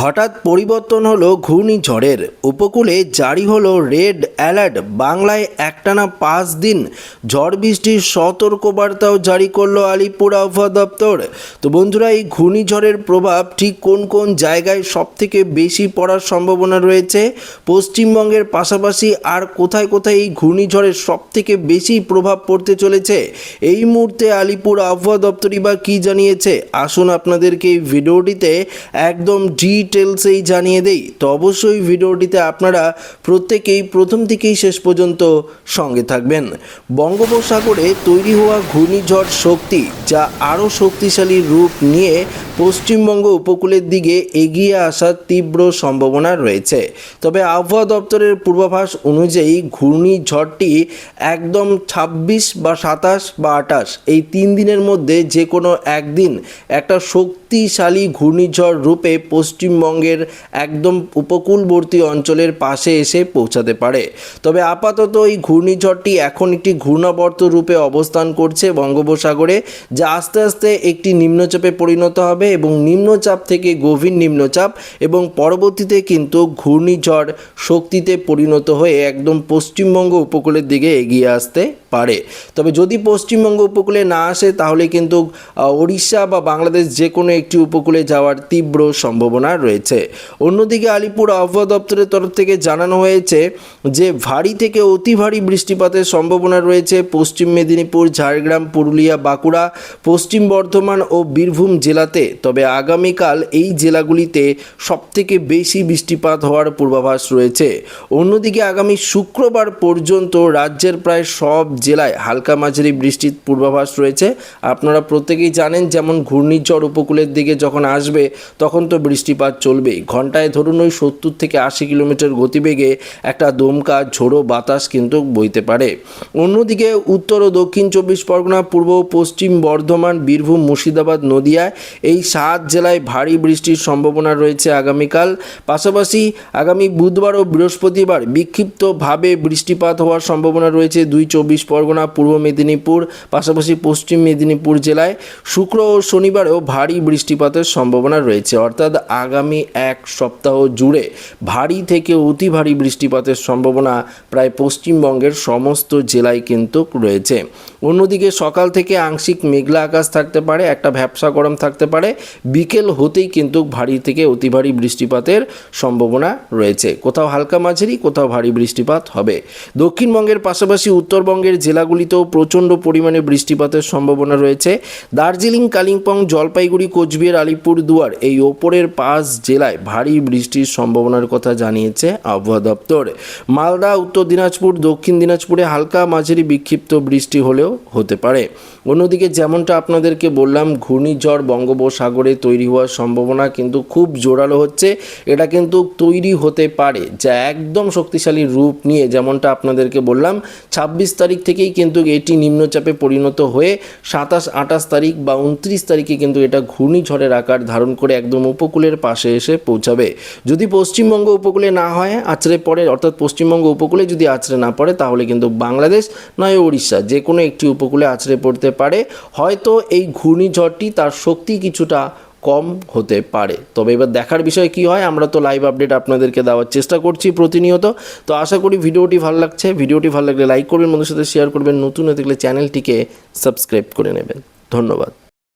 হঠাৎ পরিবর্তন হলো ঘূর্ণিঝড়ের। উপকূলে জারি হলো রেড অ্যালার্ট। বাংলায় একটানা পাঁচ দিন ঝড় বৃষ্টির সতর্কবার্তাও জারি করল আলিপুর আবহাওয়া দপ্তর। তো বন্ধুরা, এই ঘূর্ণিঝড়ের প্রভাব ঠিক কোন কোন জায়গায় সবথেকে বেশি পড়ার সম্ভাবনা রয়েছে? পশ্চিমবঙ্গের পাশাপাশি আর কোথায় কোথায় এই ঘূর্ণিঝড়ের সবথেকে বেশি প্রভাব পড়তে চলেছে? এই মুহূর্তে আলিপুর আবহাওয়া দপ্তরই বা কী জানিয়েছে? আসুন আপনাদেরকে এই ভিডিওটিতে একদম ডিটেলসেই জানিয়ে দেই। তো অবশ্যই ভিডিওটিতে আপনারা প্রত্যেকেই প্রথম থেকেই শেষ পর্যন্ত সঙ্গে থাকবেন। বঙ্গোপসাগরে তৈরি হওয়া ঘূর্ণিঝড় শক্তি যা আরও শক্তিশালী রূপ নিয়ে পশ্চিমবঙ্গ উপকূলের দিকে এগিয়ে আসার তীব্র সম্ভাবনা রয়েছে। তবে আবহাওয়া দপ্তরের পূর্বাভাস অনুযায়ী ঘূর্ণিঝড়টি একদম ছাব্বিশ বা সাতাশ বা আটাশ এই তিন দিনের মধ্যে যে কোনো একদিন একটা শক্তিশালী ঘূর্ণিঝড় রূপে পশ্চিমবঙ্গের একদম উপকূলবর্তী অঞ্চলের পাশে এসে পৌঁছাতে পারে। তবে আপাতত এই ঘূর্ণিঝড়টি এখন একটি ঘূর্ণাবর্ত রূপে অবস্থান করছে বঙ্গোপসাগরে, যা আস্তে আস্তে একটি নিম্নচাপে পরিণত হবে এবং নিম্নচাপ থেকে গভীর নিম্নচাপ এবং পরবর্তীতে কিন্তু ঘূর্ণিঝড় শক্তিতে পরিণত হয়ে একদম পশ্চিমবঙ্গ উপকূলের দিকে এগিয়ে আসতে পারে। তবে যদি পশ্চিমবঙ্গ উপকূলে না আসে, তাহলে কিন্তু ওড়িশা বা বাংলাদেশ যে কোনো একটি উপকূলে যাওয়ার তীব্র সম্ভাবনা রয়েছে। অন্যদিকে আলিপুর আবহাওয়া দপ্তরের তরফ থেকে জানানো হয়েছে যে, ভারী থেকে অতি ভারী বৃষ্টিপাতের সম্ভাবনা রয়েছে পশ্চিম মেদিনীপুর, ঝাড়গ্রাম, পুরুলিয়া, বাঁকুড়া, পশ্চিম বর্ধমান ও বীরভূম জেলাতে। তবে আগামীকাল এই জেলাগুলিতে সবথেকে বেশি বৃষ্টিপাত হওয়ার পূর্বাভাস রয়েছে। অন্যদিকে আগামী শুক্রবার পর্যন্ত রাজ্যের প্রায় সব জেলায় হালকা মাঝারি বৃষ্টির পূর্বাভাস রয়েছে। আপনারা প্রত্যেকেই জানেন যেমন ঘূর্ণিঝড় উপকূলের দিকে যখন আসবে, তখন তো বৃষ্টিপাত চলবেই। ঘন্টায় ধরুন ওই সত্তর থেকে আশি কিলোমিটার গতিবেগে একটা দমকা, ঝোড়ো বাতাস কিন্তু বইতে পারে। অন্যদিকে উত্তর ও দক্ষিণ চব্বিশ পরগনা, পূর্ব পশ্চিম বর্ধমান, বীরভূম, মুর্শিদাবাদ নদিয়ায় এই সাত জেলায় ভারী বৃষ্টির সম্ভাবনা রয়েছে আগামীকাল। পাশাপাশি আগামী বুধবার ও বৃহস্পতিবার বিক্ষিপ্তভাবে বৃষ্টিপাত হওয়ার সম্ভাবনা রয়েছে দুই চব্বিশ পরগনা, পূর্ব মেদিনীপুর, পাশাপাশি পশ্চিম মেদিনীপুর জেলায় শুক্র ও শনিবারেও ভারী বৃষ্টিপাতের সম্ভাবনা রয়েছে। অর্থাৎ আগামী এক সপ্তাহ জুড়ে ভারী থেকে অতি ভারী বৃষ্টিপাতের সম্ভাবনা প্রায় পশ্চিমবঙ্গের সমস্ত জেলায় কিন্তু রয়েছে। অন্যদিকে সকাল থেকে আংশিক মেঘলা আকাশ থাকতে পারে, একটা ভ্যাবসা গরম থাকতে পারে। বিকেল হতেই কিন্তু ভারী থেকে অতি ভারী বৃষ্টিপাতের সম্ভাবনা রয়েছে। কোথাও হালকা মাঝারি, কোথাও ভারী বৃষ্টিপাত হবে। দক্ষিণবঙ্গের পাশাপাশি উত্তরবঙ্গের জেলাগুলিতেও প্রচণ্ড পরিমাণে বৃষ্টিপাতের সম্ভাবনা রয়েছে। দার্জিলিং, কালিম্পং, জলপাইগুড়ি, কোচবিহার, আলিপুর দুয়ার এই ওপরের পাঁচ জেলায় ভারী বৃষ্টির সম্ভাবনার কথা জানিয়েছে আবহাওয়া দপ্তর। মালদা, উত্তর দিনাজপুর, দক্ষিণ দিনাজপুরে হালকা মাঝারি বিক্ষিপ্ত বৃষ্টি হলেও হতে পারে। অন্যদিকে যেমনটা আপনাদেরকে বললাম, ঘূর্ণিঝড় বঙ্গোপসাগরে তৈরি হওয়ার সম্ভাবনা কিন্তু খুব জোরালো হচ্ছে। এটা কিন্তু তৈরি হতে পারে, যা একদম শক্তিশালী রূপ নিয়ে যেমনটা আপনাদেরকে বললাম, ছাব্বিশ তারিখ থেকেই কিন্তু এটি নিম্নচাপে পরিণত হয়ে সাতাশ, আঠাশ তারিখ বা উনত্রিশ তারিখে কিন্তু এটা ঘূর্ণিঝড়ের আকার ধারণ করে একদম উপকূলের পাশে এসে পৌঁছাবে। যদি পশ্চিমবঙ্গ উপকূলে না হয়, আছড়ে পড়ে, অর্থাৎ পশ্চিমবঙ্গ উপকূলে যদি আছড়ে না পড়ে, তাহলে কিন্তু বাংলাদেশ নয় উড়িষ্যা যে কোনো একটি উপকূলে আছড়ে পড়তে পারে। হয়তো এই ঘূর্ণিঝড়টি তার শক্তি কিছুটা কম হতে পারে। তবে এবার দেখার বিষয় কি হয়, আমরা তো লাইভ আপডেট আপনাদেরকে দেওয়ার চেষ্টা করছি প্রতিনিয়ত। তো আশা করি ভিডিওটি ভালো লাগছে। ভিডিওটি ভালো লাগলে লাইক করবেন বন্ধুর সাথে শেয়ার করবেন। নতুন হয়ে থাকলে চ্যানেলটিকে সাবস্ক্রাইব করে নেবেন। ধন্যবাদ।